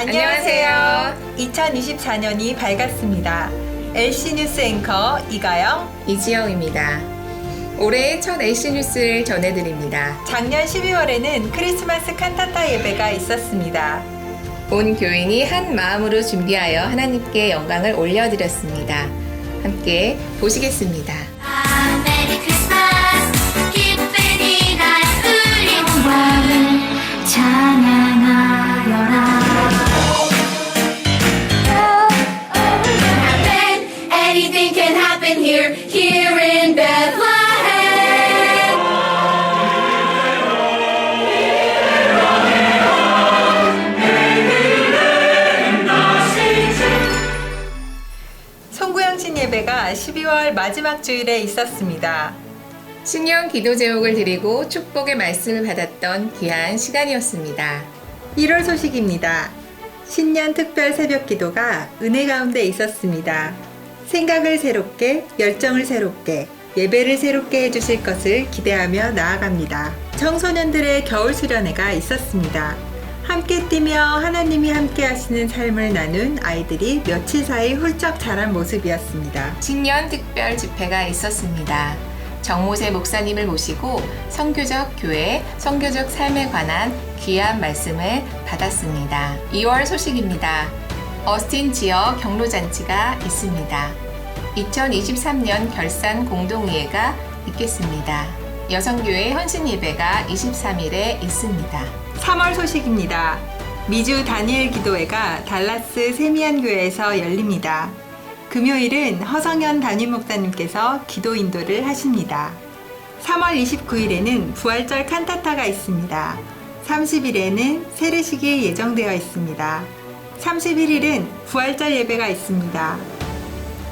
안녕하세요. 2024년이 밝았습니다. LC 뉴스 앵커 이가영. 이지영입니다. 올해의 첫 AC 뉴스를 전해드립니다. 작년 12월에는 크리스마스 칸타타 예배가 있었습니다. 온 교인이 한 마음으로 준비하여 하나님께 영광을 올려드렸습니다. 함께 보시겠습니다. 송구영신 예배가 12월 마지막 주일에 있었습니다. 신령 기도 제목을 드리고 축복의 말씀을 받았던 귀한 시간이었습니다. 1월 소식입니다. 신년 특별 새벽 기도가 은혜 가운데 있었습니다. 생각을 새롭게, 열정을 새롭게, 예배를 새롭게 해주실 것을 기대하며 나아갑니다. 청소년들의 겨울 수련회가 있었습니다. 함께 뛰며 하나님이 함께 하시는 삶을 나눈 아이들이 며칠 사이 훌쩍 자란 모습이었습니다. 신년 특별 집회가 있었습니다. 정모세 목사님을 모시고 성교적 교회, 성교적 삶에 관한 귀한 말씀을 받았습니다. 2월 소식입니다. 어스틴 지역 경로잔치가 있습니다. 2023년 결산 공동의회가 있겠습니다. 여성교회 헌신 예배가 23일에 있습니다. 3월 소식입니다. 미주 다니엘 기도회가 달라스 세미안 교회에서 열립니다. 금요일은 허성현 담임 목사님께서 기도 인도를 하십니다. 3월 29일에는 부활절 칸타타가 있습니다. 30일에는 세례식이 예정되어 있습니다. 31일은 부활절 예배가 있습니다.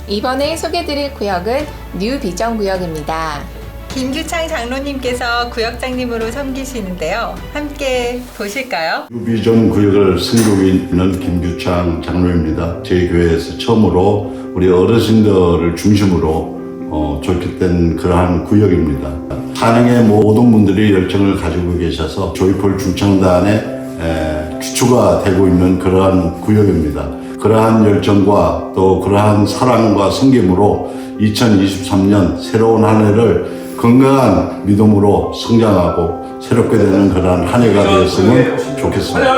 이번에 소개드릴 구역은 뉴 비전 구역입니다. 김규창 장로님께서 구역장님으로 섬기시는데요. 함께 보실까요? 유비전 구역을 선교에 있는 김규창 장로입니다. 제 교회에서 처음으로 우리 어르신들을 중심으로 어, 조직된 그러한 구역입니다. 산행의 모든 분들이 열정을 가지고 계셔서 조이폴 중창단의 에, 기초가 되고 있는 그러한 구역입니다. 그러한 열정과 또 그러한 사랑과 섬김으로 2023년 새로운 한 해를 건강한 믿음으로 성장하고 새롭게 되는 그러한 한 해가 되었으면 좋겠습니다.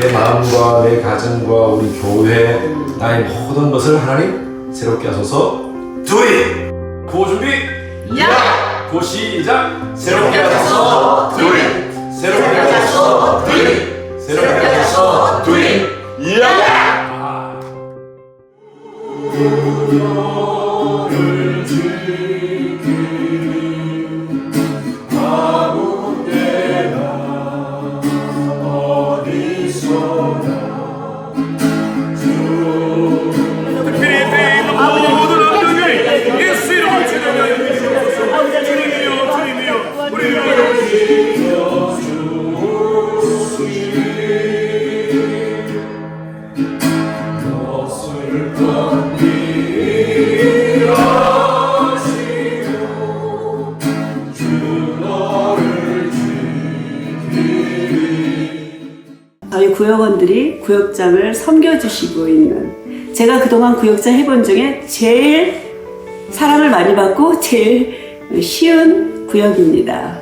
내 마음과 내 가정과 우리 교회 나의 모든 것을 하나님 새롭게 하소서 둘이. 구호 준비. 야! 고 시작. 새롭게 하소서 둘이. 새롭게 하소서 둘이. 새롭게 하소서 둘이. 야! Senhor. 저희 구역원들이 구역장을 섬겨주시고 있는 제가 그동안 구역장 해본 중에 제일 사랑을 많이 받고 제일 쉬운 구역입니다.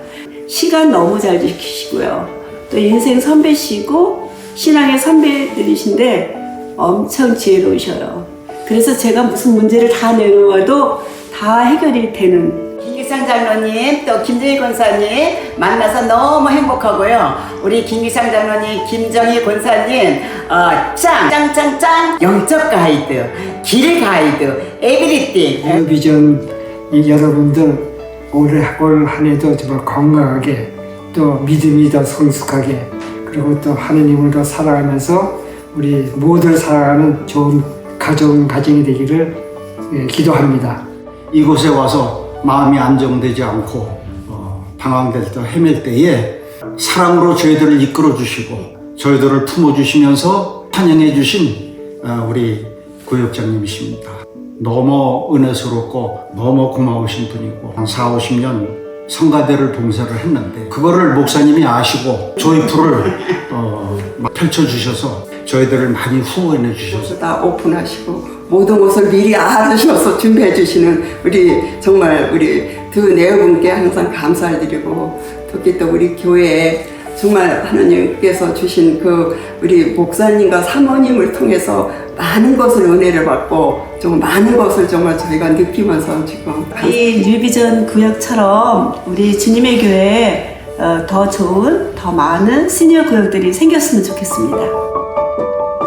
시간 너무 잘 지키시고요. 또 인생 선배시고 신앙의 선배들이신데 엄청 지혜로우셔요. 그래서 제가 무슨 문제를 다 내놓아도 다 해결이 되는 김기상 장로님 또 김정희 권사님 만나서 너무 행복하고요. 우리 김기상 장로님, 김정희 권사님 어, 짱! 짱 짱 짱! 영적 가이드, 길 가이드, 에브리띵 비전 여러분들 올해 올 한 해도 정말 건강하게 또 믿음이 더 성숙하게 그리고 또 하느님을 더 사랑하면서 우리 모두를 사랑하는 좋은 가정 가정이 되기를 예, 기도합니다. 이곳에 와서 마음이 안정되지 않고 어, 방황될 때 헤맬 때에 사랑으로 저희들을 이끌어 주시고 저희들을 품어 주시면서 환영해 주신 어, 우리 구역장님이십니다. 너무 은혜스럽고 너무 고마우신 분이고 한 4, 50년 성가대를 봉사를 했는데 그거를 목사님이 아시고 조이풀을 어, 막 펼쳐주셔서 저희들을 많이 후원해 주셔서 다 오픈하시고 모든 것을 미리 알아주셔서 준비해 주시는 우리 정말 우리 두 네분께 항상 감사를 드리고 특히 또 우리 교회에 정말 하나님께서 주신 그 우리 목사님과 사모님을 통해서 많은 것을 은혜를 받고 좀 많은 것을 정말 저희가 느끼면서 지금 이 뉴비전 구역처럼 우리 주님의 교회에 어, 더 좋은 더 많은 시니어 구역들이 생겼으면 좋겠습니다.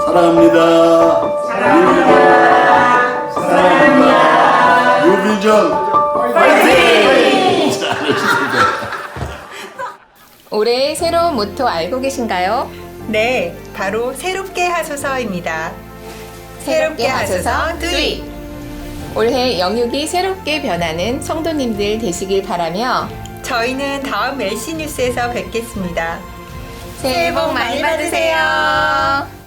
사랑합니다. 사랑합니다. 사랑합니다. 유비전 올해의 새로운 모토 알고 계신가요? 네, 바로 새롭게 하소서입니다. 새롭게 하소서 두이. 올해 영육이 새롭게 변하는 성도님들 되시길 바라며 저희는 다음 LC 뉴스에서 뵙겠습니다. 새해 복 많이 받으세요.